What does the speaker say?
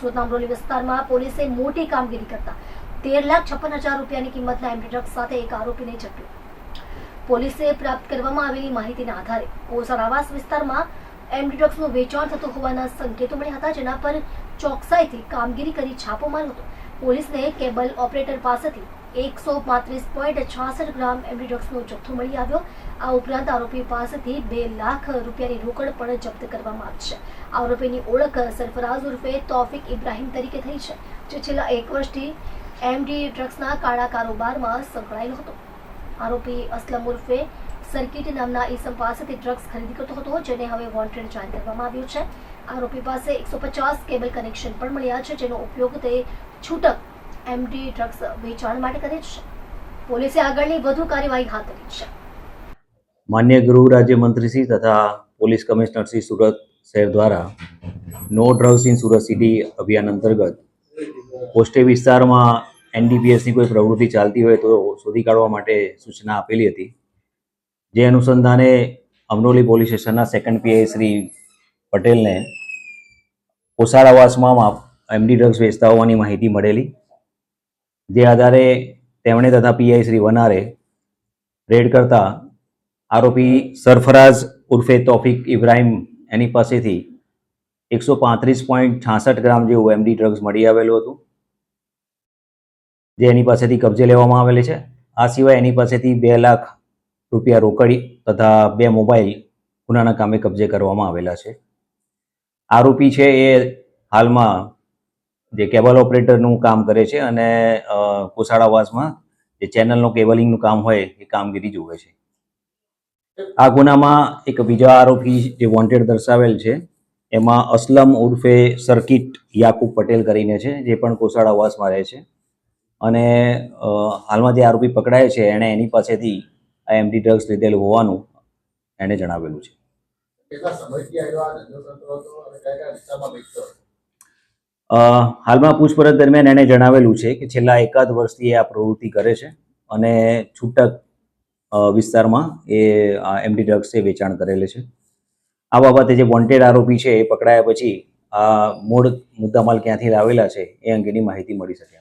સુરતના અમરોલી વિસ્તારમાં પોલીસે મોટી કામગીરી કરતા તેર લાખ છપ્પન હજાર રૂપિયાની કિંમતના એમડી સાથે એક આરોપીને ઝડપ્યો. પોલીસે પ્રાપ્ત કરવામાં આવેલી માહિતીના આધારે કોસર આવાસ વિસ્તારમાં એમડી ડ્રગ્સનું વેચાણ થતું હોવાના સંકેતો મળ્યા હતા, જેના પર ચોકસાઈથી કામગીરી કરી છાપો માર્યો હતો. પોલીસને કેબલ ઓપરેટર પાસેથી એકસો પાંત્રીસ પોઈન્ટ છાસઠ ગ્રામ એમડી જથ્થો મળી આવ્યો. આ ઉપરાંત આરોપી પાસેથી બે લાખ રૂપિયાની રોકડ પણ જપ્ત કરવામાં આવી છે. આરોપીની ઓળખ સરફરાઝ ઉર્ફે તોફિક ઇબ્રાહિમ તરીકે થઈ છે, જે છેલ્લા એક વર્ષથી એમડી ડ્રગ્સના કાળા કારોબારમાં સંકળાયેલો હતો. આરોપી અસલમ ઉર્ફે સર્કિટ નામના ઈસમ પાસેથી ડ્રગ્સ ખરીદી કરતો હતો, જેને હવે વોન્ટેડ જાહેર કરવામાં આવ્યું છે. આરોપી પાસે એકસો પચાસ કેબલ કનેક્શન પણ મળ્યા છે, જેનો ઉપયોગ તે છૂટક એમડી ડ્રગ્સ વેચાણ માટે કરે છે. પોલીસે આગળની વધુ કાર્યવાહી હાથ ધરી છે. માન્ય ગૃહ રાજ્યમંત્રીશ્રી તથા પોલીસ કમિશનરશ્રી સુરત શહેર દ્વારા no drugs in Surat city અભિયાન અંતર્ગત પોસ્ટે વિસ્તારમાં એનડીપીએસની કોઈ પ્રવૃત્તિ ચાલતી હોય તો શોધી કાઢવા માટે સૂચના આપેલી હતી. જે અનુસંધાને અમરોલી પોલીસ સ્ટેશનના સેકન્ડ પીઆઈ શ્રી પટેલને કોસાર આવાસમાં એમડી ડ્રગ્સ વેચતા હોવાની માહિતી મળેલી. જે આધારે તેમણે તથા પીઆઈ શ્રી વનારે રેડ કરતા આરોપી સરફરાઝ ઉર્ફે તોફિક ઇબ્રાહિમ એની પાસેથી એકસો પાંત્રીસ પોઈન્ટ છાસઠ ગ્રામ જેવું એમડી ડ્રગ્સ મળી આવેલું હતું, જે એની પાસેથી કબજે લેવામાં આવેલી છે. આ સિવાય એની પાસેથી બે લાખ રૂપિયા રોકડી તથા બે મોબાઈલ ગુનાના કામે કબજે કરવામાં આવેલા છે. આરોપી છે એ હાલમાં જે કેબલ ઓપરેટરનું કામ કરે છે અને કોસાડાવાસમાં જે ચેનલનું કેબલિંગનું કામ હોય એ કામગીરી જુએ છે. આ ગુનામાં એક બીજા આરોપી જે વોન્ટેડ દર્શાવેલ છે, એમાં અસલમ ઉર્ફે સર્કિટ યાકુબ પટેલ કરીને છે, જે પણ કોસાડાવાસમાં રહે છે. અને હાલમાં જે આરોપી પકડાય છે, એણે એની પાસેથી આ એમડી ડ્રગ્સ લીધેલું હોવાનું એણે જણાવેલું છે. હાલમાં પૂછપરછ દરમિયાન એણે જણાવેલું છે કે છેલ્લા એકાદ વર્ષથી એ આ પ્રવૃત્તિ કરે છે અને છૂટક વિસ્તારમાં એ એમડી ડ્રગ્સ વેચાણ કરેલે છે. આ બાબતે જે વોન્ટેડ આરોપી છે એ પકડાયા પછી આ મૂળ મુદ્દામાલ ક્યાંથી લાવેલા છે એ અંગેની માહિતી મળી શકે